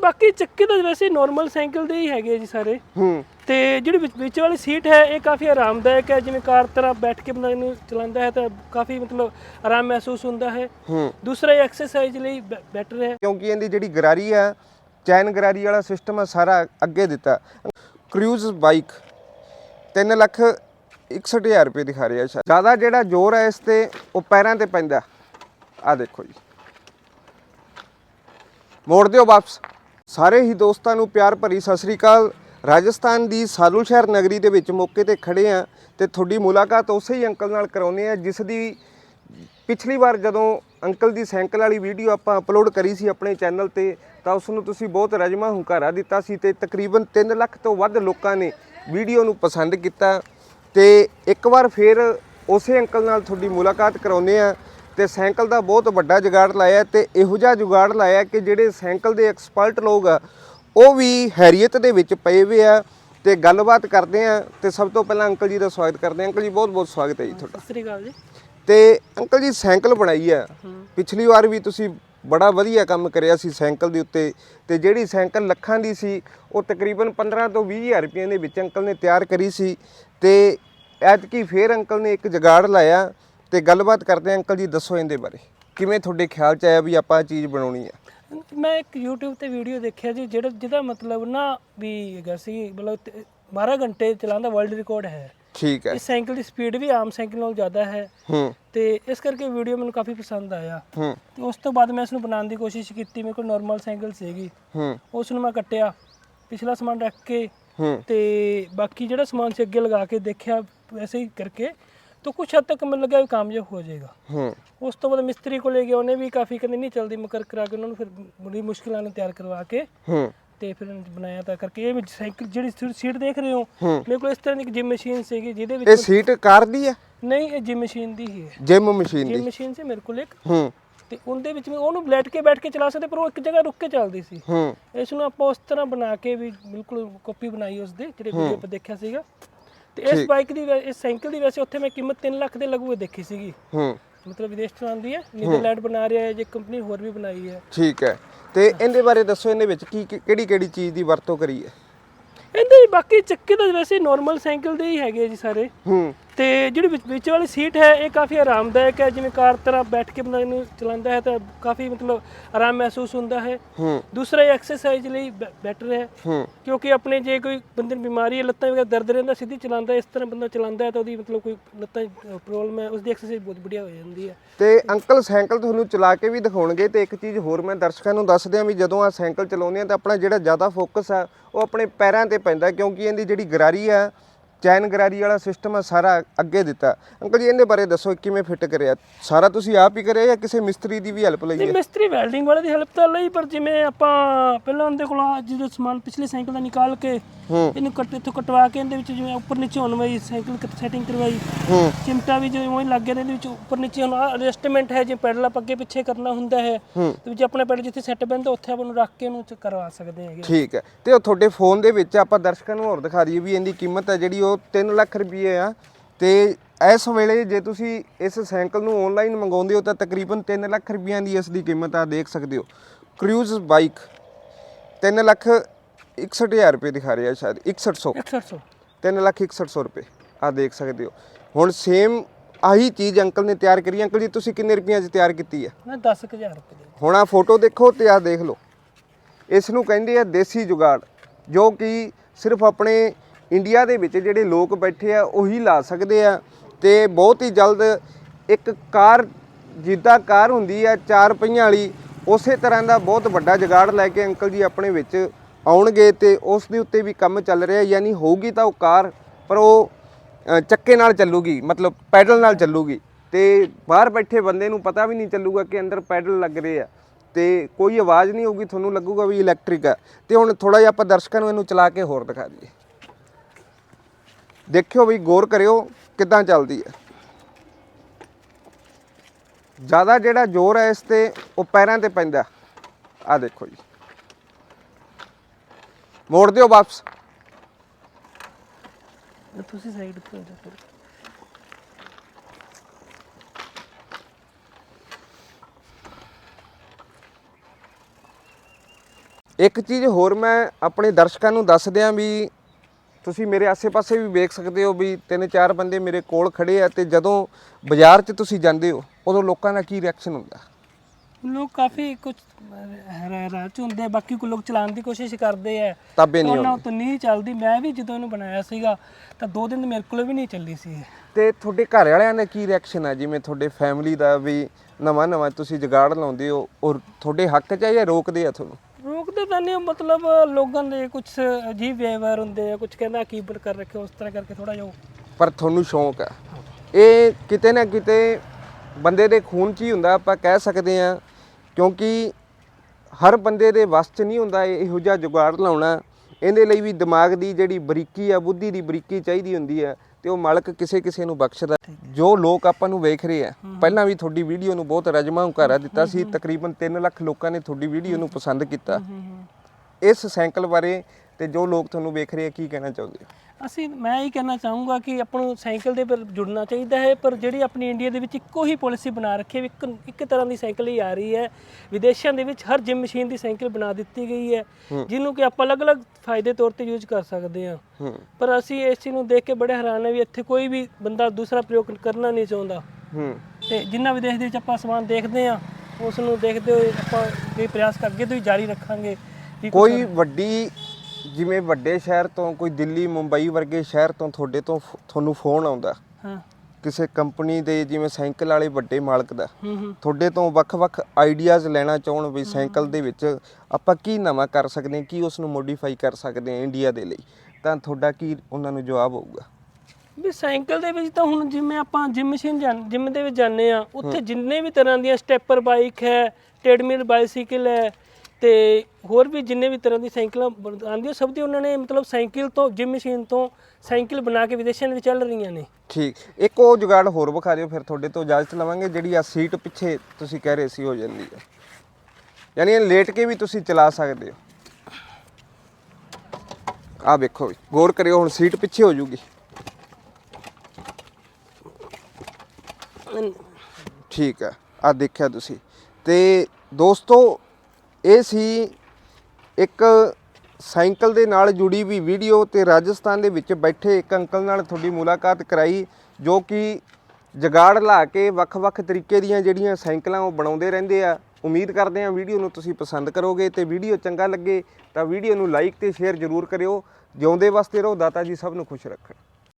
ਬਾਕੀ ਚੱਕੇ ਤਾਂ ਵੈਸੇ ਨਾਰਮਲ ਸਾਈਕਲ ਦੇ ਹੀ ਹੈਗੇ ਜੀ ਸਾਰੇ। ਹੂੰ। ਤੇ ਜਿਹੜੀ ਵਿੱਚ ਵਿੱਚ ਵਾਲੀ ਸੀਟ ਹੈ ਇਹ ਕਾਫੀ ਆਰਾਮਦਾਇਕ ਹੈ। ਜਿਵੇਂ ਕਾਰ ਤਰ੍ਹਾਂ ਬੈਠ ਕੇ ਬੰਦਾ ਇਹਨੂੰ ਚਲਾਉਂਦਾ ਹੈ ਤਾਂ ਕਾਫੀ ਮਤਲਬ ਆਰਾਮ ਮਹਿਸੂਸ ਹੁੰਦਾ ਹੈ। ਹੂੰ। ਦੂਸਰਾ ਇਹ ਐਕਸਰਸਾਈਜ਼ ਲਈ ਬੈਟਰ ਹੈ। ਕਿਉਂਕਿ ਇਹਦੀ ਜਿਹੜੀ ਗਰਾਰੀ ਆ ਚੈਨ ਗਰਾਰੀ ਵਾਲਾ ਸਿਸਟਮ ਆ ਸਾਰਾ ਅੱਗੇ ਦਿੱਤਾ। ਕਰੂਜ਼ ਬਾਈਕ 3 ਲੱਖ 61000 ਰੁਪਏ ਦਿਖਾ ਰਿਹਾ ਸ਼ਾਇਦ ਜ਼ਿਆਦਾ ਜਿਹੜਾ ਜ਼ੋਰ ਹੈ ਇਸ ਤੇ ਉਹ ਪੈਰਾਂ ਤੇ ਪੈਂਦਾ। ਆ ਦੇਖੋ ਜੀ। ਮੋੜ ਦਿਓ ਵਾਪਸ। ਸਾਰੇ ਹੀ ਦੋਸਤਾਂ ਨੂੰ ਪਿਆਰ ਭਰੀ ਸਤਿ ਸ੍ਰੀ ਅਕਾਲ। ਰਾਜਸਥਾਨ ਦੀ ਸਾਲੂ ਸ਼ਹਿਰ ਨਗਰੀ ਦੇ ਵਿੱਚ ਮੌਕੇ ਤੇ ਖੜੇ ਆ ਤੇ ਤੁਹਾਡੀ ਮੁਲਾਕਾਤ ਉਸੇ ਹੀ ਅੰਕਲ ਨਾਲ ਕਰਾਉਨੇ ਆ ਜਿਸ ਦੀ ਪਿਛਲੀ ਵਾਰ ਜਦੋਂ ਅੰਕਲ ਦੀ ਸਾਈਕਲ ਵਾਲੀ ਵੀਡੀਓ ਆਪਾਂ ਅਪਲੋਡ ਕਰੀ ਸੀ ਆਪਣੇ ਚੈਨਲ ਤੇ, ਤਾਂ ਉਸ ਨੂੰ ਤੁਸੀਂ ਬਹੁਤ ਰਜਮਾ ਹੁੰਕਾਰਾ ਦਿੱਤਾ ਸੀ ਤੇ ਤਕਰੀਬਨ 3 ਲੱਖ ਤੋਂ ਵੱਧ ਲੋਕਾਂ ਨੇ ਵੀਡੀਓ ਨੂੰ ਪਸੰਦ ਕੀਤਾ। ਤੇ ਇੱਕ ਵਾਰ ਫੇਰ ਉਸੇ ਅੰਕਲ ਨਾਲ ਤੁਹਾਡੀ ਮੁਲਾਕਾਤ ਕਰਾਉਨੇ ਆ ਤੇ ਸਾਈਕਲ ਦਾ ਬਹੁਤ ਵੱਡਾ ਜੁਗਾੜ ਲਾਇਆ ਤੇ ਇਹੋ ਜਿਹਾ ਜੁਗਾੜ ਲਾਇਆ ਕਿ ਜਿਹੜੇ ਸਾਈਕਲ ਦੇ ਐਕਸਪਰਟ ਲੋਕ ਆ ਉਹ ਵੀ ਹੈਰੀਅਤ ਦੇ ਵਿੱਚ ਪਏ ਹੋਏ ਆ ਤੇ ਗੱਲਬਾਤ ਕਰਦੇ ਆ ਤੇ ਸਭ ਤੋਂ ਪਹਿਲਾਂ ਅੰਕਲ ਜੀ ਦਾ ਸਵਾਗਤ ਕਰਦੇ ਆ। ਅੰਕਲ ਜੀ ਬਹੁਤ ਬਹੁਤ ਸਵਾਗਤ ਹੈ ਜੀ ਤੁਹਾਡਾ। ਸਤਿ ਸ੍ਰੀ ਅਕਾਲ ਜੀ। ਤੇ ਅੰਕਲ ਜੀ ਸਾਈਕਲ ਬਣਾਈ ਆ। ਪਿਛਲੀ ਵਾਰ ਵੀ ਤੁਸੀਂ ਬੜਾ ਵਧੀਆ ਕੰਮ ਕਰਿਆ ਸੀ ਸਾਈਕਲ ਦੇ ਉੱਤੇ ਤੇ ਜਿਹੜੀ ਸਾਈਕਲ ਲੱਖਾਂ ਦੀ ਸੀ ਉਹ ਤਕਰੀਬਨ 15 ਤੋਂ 20 ਹਜ਼ਾਰ ਰੁਪਏ ਦੇ ਵਿੱਚ ਅੰਕਲ ਨੇ ਤਿਆਰ ਕਰੀ ਸੀ ਤੇ ਐਤਕੀ ਫੇਰ ਅੰਕਲ ਨੇ ਇੱਕ ਜਗਾੜ ਲਾਇਆ ਤੇ ਗੱਲਬਾਤ ਕਰਦੇ ਆ ਅੰਕਲ ਜੀ ਦੱਸੋ ਇਹਦੇ ਬਾਰੇ। ਕਿਵੇਂ ਤੁਹਾਡੇ ਖਿਆਲ ਚ ਆਇਆ ਵੀ ਆਪਾਂ ਇਹ ਚੀਜ਼ ਬਣਾਉਣੀ ਆ ਮੈਂ ਇੱਕ YouTube ਤੇ ਵੀਡੀਓ ਦੇਖਿਆ ਜੀ ਜਿਹੜਾ ਜਿਹਦਾ ਮਤਲਬ ਨਾ ਵੀ ਹੈਗਾ ਸੀ ਮਤਲਬ ਤੇ 12 ਘੰਟੇ ਚਲਾਉਣ ਦਾ ਵਰਲਡ ਰਿਕਾਰਡ ਹੈ। ਠੀਕ ਹੈ। ਇਸ ਸਾਈਕਲ ਦੀ ਸਪੀਡ ਵੀ ਆਮ ਸਾਈਕਲ ਨਾਲੋਂ ਜ਼ਿਆਦਾ ਹੈ। ਹੂੰ। ਤੇ ਇਸ ਕਰਕੇ ਵੀਡੀਓ ਮੈਨੂੰ ਕਾਫੀ ਪਸੰਦ ਆਇਆ। ਹੂੰ। ਤੇ ਉਸ ਤੋਂ ਬਾਅਦ ਮੈਂ ਇਸ ਨੂੰ ਬਣਾਉਣ ਦੀ ਕੋਸ਼ਿਸ਼ ਕੀਤੀ ਮੇਰੇ ਕੋਲ ਨਾਰਮਲ ਸਾਈਕਲ ਸੀਗੀ। ਹੂੰ। ਉਸ ਨੂੰ ਮੈਂ ਕੱਟਿਆ ਪਿਛਲਾ ਸਮਾਨ ਰੱਖ ਕੇ ਹੂੰ। ਤੇ ਬਾਕੀ ਜਿਹੜਾ ਸਮਾਨ ਸੀ ਅੱਗੇ ਲਗਾ ਕੇ ਦੇਖਿਆ ਵੈਸੇ ਹੀ ਕਰਕੇ ਤਾਂ ਕੁਛ ਹੱਦ ਤੱਕ ਮੈਨੂੰ ਲੱਗਿਆ ਵੀ ਕਾਮਯਾਬ ਹੋ ਜਾਏਗਾ ਹੂੰ ਉਸ ਤੋਂ ਬਾਅਦ ਮਿਸਤਰੀ ਕੋਲੇ ਗਿਆ ਉਹਨੇ ਵੀ ਕਾਫੀ ਕਹਿੰਦੇ ਨਹੀਂ ਚਲਦੀ ਮਕਰ ਕਰਾ ਕੇ ਉਹਨਾਂ ਨੂੰ ਫਿਰ ਬੜੀ ਮੁਸ਼ਕਿਲਾਂ ਨਾਲ ਤਿਆਰ ਕਰਵਾ ਕੇ ਹੂੰ ਤੇ ਫਿਰ ਬਣਾਇਆ ਤਾਂ ਕਰਕੇ ਇਹ ਵੀ ਸਾਈਕਲ ਜਿਹੜੀ ਤੁਸੀਂ ਸੀਟ ਦੇਖ ਰਹੇ ਹੋ ਹੂੰ। ਮੇਰੇ ਕੋਲ ਇਸ ਤਰ੍ਹਾਂ ਦੀ ਇੱਕ ਜਿਮ ਮਸ਼ੀਨ ਸੀਗੀ ਜਿਹਦੇ ਇਹ ਵਿੱਚ ਸੀਟ ਕਾਰ ਦੀ ਆ ਨਹੀਂ ਇਹ ਜਿਮ ਮਸ਼ੀਨ ਦੀ ਹੀ ਹੈ ਜਿਮ ਮਸ਼ੀਨ ਜਿਮ ਦੀ ਮਸ਼ੀਨ ਸੀ ਮੇਰੇ ਕੋਲ ਇੱਕ ਹੂੰ ਤੇ ਉਹਦੇ ਵਿੱਚ ਮੈਂ ਉਹਨੂੰ ਬੈਠ ਕੇ ਬੈਠ ਕੇ ਚਲਾ ਸਕਦੇ ਪਰ ਉਹ ਇੱਕ ਜਗ੍ਹਾ ਰੁੱਕ ਕੇ ਚੱਲਦੀ ਸੀ ਹੂੰ ਇਸ ਨੂੰ ਆਪਾਂ ਉਸ ਤਰ੍ਹਾਂ ਬਣਾ ਕੇ ਵੀ ਬਿਲਕੁਲ ਕਾਪੀ ਬਣਾਈ ਉਸ ਦੀ ਜਿਹੜੇ ਵੀਡੀਓ 'ਤੇ ਦੇਖਿਆ ਸੀਗਾ ਤੇ ਇਸ ਬਾਈਕ ਦੀ ਵੈ- ਇਸ ਸਾਈਕਲ ਦੀ ਵੈਸੇ ਉੱਥੇ ਮੈਂ ਕੀਮਤ 3 ਲੱਖ ਦੇ ਲਗਭਗ ਦੇਖੀ ਸੀਗੀ। ਹੂੰ। ਮਤਲਬ ਵਿਦੇਸ਼ ਤੋਂ ਆਉਂਦੀ ਹੈ ਨੀਦਰਲੈਂਡ ਬਣਾ ਰਿਹਾ ਹੈ ਜੇ ਕੰਪਨੀ ਹੋਰ ਵੀ ਬਣਾਈ ਹੈ। ਠੀਕ ਹੈ। ਤੇ ਇਹਦੇ ਬਾਰੇ ਦੱਸੋ ਇਹਦੇ ਵਿੱਚ ਕੀ ਕਿਹੜੀ ਕਿਹੜੀ ਚੀਜ਼ ਦੀ ਵਰਤੋਂ ਕਰੀ ਹੈ? ਇਹਦੇ ਬਾਕੀ ਚੱਕੇ ਤਾਂ ਵੈਸੇ ਨਾਰਮਲ ਸਾਈਕਲ ਦੇ ਹੀ ਹੈਗੇ ਜੀ ਸਾਰੇ। ਹੂੰ। ਤੇ ਜਿਹੜੀ ਵਿੱਚ ਵਿੱਚ ਵਾਲੀ ਸੀਟ ਹੈ ਇਹ ਕਾਫੀ ਆਰਾਮਦਾਇਕ ਹੈ। ਜਿਵੇਂ ਕਾਰ ਤਰ੍ਹਾਂ ਬੈਠ ਕੇ ਬੰਦਾ ਇਹਨੂੰ ਚਲਾਉਂਦਾ ਹੈ ਤਾਂ ਕਾਫੀ ਮਤਲਬ ਆਰਾਮ ਮਹਿਸੂਸ ਹੁੰਦਾ ਹੈ। ਹੂੰ। ਦੂਸਰਾ ਇਹ ਐਕਸਰਸਾਈਜ਼ ਲਈ ਬੈਟਰ ਹੈ। ਹੂੰ। ਕਿਉਂਕਿ ਆਪਣੇ ਜੇ ਕੋਈ ਬੰਦੇ ਨੂੰ ਬਿਮਾਰੀ ਹੈ ਲੱਤਾਂ ਵਗੈਰਾ ਦਰਦ ਰਹਿੰਦਾ ਸਿੱਧੀ ਚਲਾਉਂਦਾ ਇਸ ਤਰ੍ਹਾਂ ਬੰਦਾ ਚਲਾਉਂਦਾ ਹੈ ਤਾਂ ਉਹਦੀ ਮਤਲਬ ਕੋਈ ਲੱਤਾਂ ਪ੍ਰੋਬਲਮ ਹੈ। ਉਸ ਦੀ ਐਕਸਰਸਾਈਜ਼ ਬਹੁਤ ਵਧੀਆ ਹੋ ਜਾਂਦੀ ਹੈ। ਤੇ ਅੰਕਲ ਸਾਈਕਲ ਤੁਹਾਨੂੰ ਚਲਾ ਕੇ ਵੀ ਦਿਖਾਉਣਗੇ ਤੇ ਇੱਕ ਚੀਜ਼ ਹੋਰ ਮੈਂ ਦਰਸ਼ਕਾਂ ਨੂੰ ਦੱਸ ਦਿਆਂ ਵੀ ਜਦੋਂ ਆ ਸਾਈਕਲ ਚਲਾਉਂਦੇ ਆ ਤਾਂ ਆਪਣਾ ਜਿਹੜਾ ਜ਼ਿਆਦਾ ਫੋਕਸ ਆ ਉਹ ਆਪਣੇ ਪੈਰਾਂ ਤੇ ਪੈਂਦਾ ਕਿਉਂਕਿ ਇਹਦੀ ਜਿਹੜੀ ਗਰਾਰੀ ਆ ਚੈਨ ਗਰਾਰੀ ਵਾਲਾ ਸਿਸਟਮ ਆ ਸਾਰਾ ਅੱਗੇ ਦਿੱਤਾ। ਅੰਕਲ ਜੀ ਇਹਦੇ ਬਾਰੇ ਦੱਸੋ ਕਿਵੇਂ ਫਿੱਟ ਕਰਿਆ? ਸਾਰਾ ਤੁਸੀਂ ਆਪ ਹੀ ਕਰਿਆ ਜਾਂ ਕਿਸੇ ਮਿਸਤਰੀ ਦੀ ਵੀ ਹੈਲਪ ਲਈ ਨਹੀਂ ਹੈ? ਮਿਸਤਰੀ ਵੈਲਡਿੰਗ ਵਾਲੇ ਦੀ ਹੈਲਪ ਤਾਂ ਲਈ ਪਰ ਜਿਵੇਂ ਆਪਾਂ ਪਹਿਲਾਂ ਉਹਦੇ ਕੋਲ ਆਹ ਜਿਹੜਾ ਸਮਾਨ ਪਿਛਲੇ ਸਾਈਕਲ ਦਾ ਨਿਕਾਲ ਕੇ ਹੂੰ। ਇਹਨੂੰ ਕੱਟ ਇੱਥੋਂ ਕਟਵਾ ਕੇ ਇਹਦੇ ਵਿੱਚ ਜਿਵੇਂ ਉੱਪਰ ਨੀਚੇ ਹੋਣ ਵਾਲੀ ਸਾਈਕਲ ਸੈਟਿੰਗ ਕਰਵਾਈ। ਹੂੰ। ਚਿਮਟਾ ਵੀ ਜਿਵੇਂ ਉਹੀ ਲੱਗ ਗਿਆ ਇਹਦੇ ਵਿੱਚ ਉੱਪਰ ਨੀਚੇ ਹੁਣ ਐਡਜਸਟਮੈਂਟ ਹੈ ਜੇ ਪੈਡਲ ਆਪਾਂ ਅੱਗੇ ਪਿੱਛੇ ਕਰਨਾ ਹੁੰਦਾ ਹੈ ਹੂੰ। ਤੇ ਵਿੱਚ ਆਪਣਾ ਪੈਡਲ ਜਿੱਥੇ ਸੈੱਟ ਪੈਂਦਾ ਉੱਥੇ ਆਪਾਂ ਨੂੰ ਰੱਖ ਕੇ ਉਹਨੂੰ ਚ- ਕਰਵਾ ਸਕਦੇ ਹੈਗੇ। ਠੀਕ ਹੈ। ਤੇ ਉਹ ਤੁਹਾਡੇ ਫੋਨ ਦੇ ਵਿੱਚ ਆਪਾਂ ਦਰਸ਼ਕਾਂ ਨੂੰ ਹੋਰ ਦਿਖਾ ਦਈਏ ਵੀ ਇਹਦੀ ਕੀਮਤ ਹੈ ਜਿਹੜੀ ਉਹ 3 ਲੱਖ ਰੁਪਏ ਆ। ਤੇ ਇਸ ਵੇਲੇ ਜੇ ਤੁਸੀਂ ਇਸ ਸਾਈਕਲ ਨੂੰ ਆਨਲਾਈਨ ਮੰਗਾਉਂਦੇ ਹੋ ਤਾਂ ਤਕਰੀਬਨ 3 ਲੱਖ ਰੁਪਈਆਂ ਦੀ ਇਸ ਦੀ ਕੀਮਤ ਆ ਦੇਖ ਸਕਦੇ ਹੋ। ਕਰੂਜ਼ ਬਾਈਕ 3 ਲੱਖ 61000 ਰੁਪਏ ਦਿਖਾ ਰਿਹਾ ਸ਼ਾਇਦ 6100 100 3 ਲੱਖ 6100 ਰੁਪਏ ਆ ਦੇਖ ਸਕਦੇ ਹੋ। ਹੁਣ ਸੇਮ ਆਹੀ ਚੀਜ਼ ਅੰਕਲ ਨੇ ਤਿਆਰ ਕਰੀ। ਅੰਕਲ ਜੀ ਤੁਸੀਂ ਕਿੰਨੇ ਰੁਪਈਆਂ 'ਚ ਤਿਆਰ ਕੀਤੀ ਹੈ ਮੈਂ 10000 ਰੁਪਏ ਹੁਣ ਆ ਫੋਟੋ ਦੇਖੋ ਤੇ ਆ ਦੇਖ ਲਓ। ਇਸ ਨੂੰ ਕਹਿੰਦੇ ਆ ਦੇਸੀ ਜੁਗਾੜ ਜੋ ਕਿ ਸਿਰਫ ਆਪਣੇ ਇੰਡੀਆ ਦੇ ਵਿੱਚ ਜਿਹੜੇ ਲੋਕ ਬੈਠੇ ਆ, ਉਹੀ ਲਾ ਸਕਦੇ ਆ ਤੇ ਬਹੁਤ ਹੀ ਜਲਦ ਇੱਕ ਕਾਰ, ਜਿੱਦਾਂ ਕਾਰ ਹੁੰਦੀ ਆ, ਚਾਰ ਪਹੀਆਂ ਵਾਲੀ, ਉਸੇ ਤਰ੍ਹਾਂ ਦਾ ਬਹੁਤ ਵੱਡਾ ਜਗਾੜ ਲੈ ਕੇ ਅੰਕਲ ਜੀ ਆਪਣੇ ਵਿੱਚ ਆਉਣਗੇ ਤੇ ਉਸ ਦੇ ਉੱਤੇ ਵੀ ਕੰਮ ਚੱਲ ਰਿਹਾ, ਯਾਨੀ ਹੋਊਗੀ ਤਾਂ ਉਹ ਕਾਰ, ਪਰ ਉਹ ਚੱਕੇ ਨਾਲ ਚੱਲੂਗੀ, ਮਤਲਬ ਪੈਡਲ ਨਾਲ ਚੱਲੂਗੀ ਤੇ ਬਾਹਰ ਬੈਠੇ ਬੰਦੇ ਨੂੰ ਪਤਾ ਵੀ ਨਹੀਂ ਚੱਲੂਗਾ ਕਿ ਅੰਦਰ ਪੈਡਲ ਲੱਗ ਰਹੇ ਆ ਤੇ ਕੋਈ ਆਵਾਜ਼ ਨਹੀਂ ਹੋਊਗੀ, ਤੁਹਾਨੂੰ ਲੱਗੂਗਾ ਵੀ ਇਲੈਕਟ੍ਰਿਕ ਆ ਤੇ ਹੁਣ ਥੋੜਾ ਜਿਹਾ ਆਪਾਂ ਦਰਸ਼ਕਾਂ ਨੂੰ ਇਹਨੂੰ ਚਲਾ ਕੇ ਹੋਰ ਦਿਖਾ ਦਈਏ। ਦੇਖਿਓ ਵੀ ਗੌਰ ਕਰਿਓ ਕਿੱਦਾਂ ਚੱਲਦੀ ਹੈ। ਜ਼ਿਆਦਾ ਜਿਹੜਾ ਜ਼ੋਰ ਹੈ ਇਸ ਤੇ ਉਹ ਪੈਰਾਂ ਤੇ ਪੈਂਦਾ। ਆ ਦੇਖੋ ਜੀ। ਮੋੜ ਦਿਓ ਵਾਪਸ। ਤੁਸੀਂ ਸਾਈਡ ਤੇ ਹੋ ਜਾਓ ਇੱਕ ਚੀਜ਼ ਹੋਰ ਮੈਂ ਆਪਣੇ ਦਰਸ਼ਕਾਂ ਨੂੰ ਦੱਸ ਦਿਆਂ ਵੀ ਤੁਸੀਂ ਮੇਰੇ ਆਸੇ-ਪਾਸੇ ਵੀ ਵੇਖ ਸਕਦੇ ਹੋ ਵੀ ਤਿੰਨ ਚਾਰ ਬੰਦੇ ਮੇਰੇ ਕੋਲ ਖੜੇ ਆ ਤੇ ਜਦੋਂ ਬਾਜ਼ਾਰ 'ਚ ਤੁਸੀਂ ਜਾਂਦੇ ਹੋ ਉਦੋਂ ਲੋਕਾਂ ਦਾ ਕੀ ਰਿਐਕਸ਼ਨ ਹੁੰਦਾ? ਲੋਕ ਕਾਫੀ ਕੁਝ ਹੁੰਦੇ ਆ, ਬਾਕੀ ਕੋ ਲੋਕ ਚਲਾਉਣ ਦੀ ਕੋਸ਼ਿਸ਼ ਕਰਦੇ ਆ। ਤਾਬੇ ਨਹੀਂ ਉਹਨਾਂ ਤੋਂ ਨਹੀਂ ਚੱਲਦੀ। ਮੈਂ ਵੀ ਜਦੋਂ ਇਹਨੂੰ ਬਣਾਇਆ ਸੀਗਾ ਤਾਂ ਦੋ ਦਿਨ ਮੇਰੇ ਕੋਲ ਵੀ ਨਹੀਂ ਚੱਲੀ ਸੀ। ਤੇ ਤੁਹਾਡੇ ਘਰ ਵਾਲਿਆਂ ਦਾ ਕੀ ਰਿਐਕਸ਼ਨ ਹੈ ਜਿਵੇਂ ਤੁਹਾਡੇ ਫੈਮਿਲੀ ਦਾ ਵੀ ਨਵਾਂ ਨਵਾਂ ਤੁਸੀਂ ਜੁਗਾੜ ਲਾਉਂਦੇ ਹੋ ਔਰ ਤੁਹਾਡੇ ਹੱਕ 'ਚ ਜਾਂ ਰੋਕਦੇ ਆ ਤੁਹਾਨੂੰ? ਤਾਂ ਨਹੀਂ ਮਤਲਬ ਲੋਕਾਂ ਦੇ ਕੁਝ ਅਜੀਬ ਵਿਵਹਾਰ ਹੁੰਦੇ ਆ ਕੁਝ ਕਹਿੰਦਾ ਕੀ ਕਰ ਰੱਖਿਆ, ਉਸ ਤਰ੍ਹਾਂ ਕਰਕੇ ਥੋੜਾ ਜਿਹਾ ਪਰ ਤੁਹਾਨੂੰ ਸ਼ੌਂਕ ਹੈ ਇਹ ਕਿਤੇ ਨਾ ਕਿਤੇ ਬੰਦੇ ਦੇ ਖੂਨ 'ਚ ਹੀ ਹੁੰਦਾ, ਆਪਾਂ ਕਹਿ ਸਕਦੇ ਹਾਂ, ਕਿਉਂਕਿ ਹਰ ਬੰਦੇ ਦੇ ਵੱਸ 'ਚ ਨਹੀਂ ਹੁੰਦਾ ਇਹ- ਇਹੋ ਜਿਹਾ ਜੁਗਾੜ ਲਾਉਣਾ। ਇਹਦੇ ਲਈ ਵੀ ਦਿਮਾਗ ਦੀ ਜਿਹੜੀ ਬਰੀਕੀ ਆ, ਬੁੱਧੀ ਦੀ ਬਰੀਕੀ ਚਾਹੀਦੀ ਹੁੰਦੀ ਹੈ ਤੇ ਉਹ ਮਾਲਕ ਕਿਸੇ ਕਿਸੇ ਨੂੰ ਬਖਸ਼ਦਾ। ਜੋ ਲੋਕ ਆਪਾਂ ਨੂੰ ਵੇਖ ਰਹੇ ਆ, ਪਹਿਲਾਂ ਵੀ ਤੁਹਾਡੀ ਵੀਡੀਓ ਨੂੰ ਬਹੁਤ ਰਜਮਾ ਹੁੰਕਾਰਾ ਦਿੱਤਾ ਸੀ, ਤਕਰੀਬਨ 3 ਲੱਖ ਲੋਕਾਂ ਨੇ ਤੁਹਾਡੀ ਵੀਡੀਓ ਨੂੰ ਪਸੰਦ ਕੀਤਾ। ਇਸ ਸਾਈਕਲ ਬਾਰੇ ਤੇ ਜੋ ਲੋਕ ਤੁਹਾਨੂੰ ਵੇਖ ਰਹੇ ਆ ਕੀ ਕਹਿਣਾ ਚਾਹੁੰਦੇ ਹੋ ਅਸੀਂ ਮੈਂ ਇਹ ਕਹਿਣਾ ਚਾਹੂੰਗਾ ਕਿ ਆਪਾਂ ਨੂੰ ਸਾਈਕਲ ਦੇ ਪਰ ਜੁੜਨਾ ਚਾਹੀਦਾ ਹੈ ਪਰ ਜਿਹੜੀ ਆਪਣੀ ਇੰਡੀਆ ਦੇ ਵਿੱਚ ਇੱਕੋ ਹੀ ਪਾਲਿਸੀ ਬਣਾ ਰੱਖੀ ਹੈ ਇੱਕ ਇੱਕ ਤਰ੍ਹਾਂ ਦੀ ਸਾਈਕਲ ਹੀ ਆ ਰਹੀ ਹੈ। ਵਿਦੇਸ਼ਾਂ ਦੇ ਵਿੱਚ ਹਰ ਜਿਮ ਮਸ਼ੀਨ ਦੀ ਸਾਈਕਲ ਬਣਾ ਦਿੱਤੀ ਗਈ ਹੈ ਜਿਹਨੂੰ ਕਿ ਆਪਾਂ ਅਲੱਗ-ਅਲੱਗ ਫਾਇਦੇ ਤੌਰ ਤੇ ਯੂਜ਼ ਕਰ ਸਕਦੇ ਹਾਂ। ਪਰ ਅਸੀਂ ਇਸ ਚੀਜ਼ ਨੂੰ ਦੇਖ ਕੇ ਬੜੇ ਹੈਰਾਨ ਹਾਂ ਵੀ ਇੱਥੇ ਕੋਈ ਵੀ ਬੰਦਾ ਦੂਸਰਾ ਪ੍ਰਯੋਗ ਕਰਨਾ ਨਹੀਂ ਚਾਹੁੰਦਾ। ਤੇ ਜਿੰਨਾ ਵਿਦੇਸ਼ ਦੇ ਵਿੱਚ ਆਪਾਂ ਸਮਾਨ ਦੇਖਦੇ ਹਾਂ ਉਸ ਨੂੰ ਦੇਖਦੇ ਹੋਏ ਆਪਾਂ ਇਹ ਪ੍ਰਯਾਸ ਅੱਗੇ ਤੋਂ ਜਾਰੀ ਰੱਖਾਂਗੇ। ਕੁਛ ਕੋਈ ਵੱਡੀ ਜਿਵੇਂ ਵੱਡੇ ਸ਼ਹਿਰ ਤੋਂ ਕੋਈ ਦਿੱਲੀ ਮੁੰਬਈ ਵਰਗੇ ਸ਼ਹਿਰ ਤੋਂ ਤੁਹਾਡੇ ਤੋਂ ਫ- ਤੁਹਾਨੂੰ ਫੋਨ ਆਉਂਦਾ। ਹਾਂ। ਕਿਸੇ ਕੰਪਨੀ ਦੇ ਜਿਵੇਂ ਸਾਈਕਲ ਵਾਲੇ ਵੱਡੇ ਮਾਲਕ ਦਾ। ਹੂੰ ਹੂੰ। ਤੁਹਾਡੇ ਤੋਂ ਵੱਖ-ਵੱਖ ਆਈਡੀਆਜ਼ ਲੈਣਾ ਚਾਹਣ ਵੀ ਸਾਈਕਲ ਦੇ ਵਿੱਚ ਆਪਾਂ ਕੀ ਨਵਾਂ ਕਰ ਸਕਦੇ ਹਾਂ ਕੀ ਉਸ ਨੂੰ ਮੋਡੀਫਾਈ ਕਰ ਸਕਦੇ ਹਾਂ ਇੰਡੀਆ ਦੇ ਲਈ। ਤਾਂ ਤੁਹਾਡਾ ਕੀ ਉਹਨਾਂ ਨੂੰ ਜਵਾਬ ਹੋਊਗਾ? ਵੀ ਸਾਈਕਲ ਦੇ ਵਿੱਚ ਤਾਂ ਹੁਣ ਜਿਵੇਂ ਆਪਾਂ ਜਿਮ ਮਸ਼ੀਨ ਜਿਮ ਦੇ ਵਿੱਚ ਜਾਂਦੇ ਆ ਉੱਥੇ ਜਿੰਨੇ ਵੀ ਤਰ੍ਹਾਂ ਦੀਆਂ ਸਟੈਪਰ ਬਾਈਕ ਹੈ ਟ੍ਰੈਡਮਿਲ ਬਾਈਸਾਈਕਲ ਹੈ ਤੇ ਹੋਰ ਵੀ ਜਿੰਨੇ ਵੀ ਤਰ੍ਹਾਂ ਦੀ ਸਾਈਕਲਾਂ ਆਉਂਦੀਆਂ ਸਭ ਦੀ ਉਹਨਾਂ ਨੇ ਮਤਲਬ ਸਾਈਕਲ ਤੋਂ ਜਿਮ ਮਸ਼ੀਨ ਤੋਂ ਸਾਈਕਲ ਬਣਾ ਕੇ ਵਿਦੇਸ਼ਾਂ ਵਿੱਚ ਚੱਲ ਰਹੀਆਂ ਨੇ। ਠੀਕ। ਇੱਕ ਉਹ ਜੁਗਾੜ ਹੋਰ ਵਿਖਾ ਦਿਓ ਫਿਰ ਤੁਹਾਡੇ ਤੋਂ ਇਜਾਜ਼ਤ ਲਵਾਂਗੇ ਜਿਹੜੀ ਆ ਸੀਟ ਪਿੱਛੇ ਤੁਸੀਂ ਕਹਿ ਰਹੇ ਸੀ ਹੋ ਜਾਂਦੀ ਹੈ। ਯਾਨੀ ਇਹ ਲੇਟ ਕੇ ਵੀ ਤੁਸੀਂ ਚਲਾ ਸਕਦੇ ਹੋ। ਆ ਵੇਖੋ ਵੀ ਗੌਰ ਕਰਿਓ ਹੁਣ ਸੀਟ ਪਿੱਛੇ ਹੋ ਜੂਗੀ। ਠੀਕ ਹੈ ਆ ਦੇਖਿਆ ਤੁਸੀਂ। ਤੇ ਦੋਸਤੋ ਇਹ ਸੀ ਇੱਕ ਸਾਈਕਲ ਦੇ ਨਾਲ ਜੁੜੀ ਵੀ ਵੀਡੀਓ ਤੇ ਰਾਜਸਥਾਨ ਦੇ ਵਿੱਚ ਬੈਠੇ ਇੱਕ ਅੰਕਲ ਨਾਲ ਤੁਹਾਡੀ ਮੁਲਾਕਾਤ ਕਰਾਈ, ਜੋ ਕਿ ਜਗਾੜ ਲਾ ਕੇ ਵੱਖ-ਵੱਖ ਤਰੀਕੇ ਦੀਆਂ ਜਿਹੜੀਆਂ ਸਾਈਕਲਾਂ ਉਹ ਬਣਾਉਂਦੇ ਰਹਿੰਦੇ ਆ। ਉਮੀਦ ਕਰਦੇ ਹਾਂ ਵੀਡੀਓ ਨੂੰ ਤੁਸੀਂ ਪਸੰਦ ਕਰੋਗੇ ਤੇ ਵੀਡੀਓ ਚੰਗਾ ਲੱਗੇ ਤਾਂ ਵੀਡੀਓ ਨੂੰ ਲਾਈਕ ਤੇ ਸ਼ੇਅਰ ਜ਼ਰੂਰ ਕਰਿਓ। ਜਿਉਂਦੇ ਵਾਸਤੇ ਰਹੋ, ਦਾਤਾ ਜੀ ਸਭ ਨੂੰ ਖੁਸ਼ ਰੱਖਣ।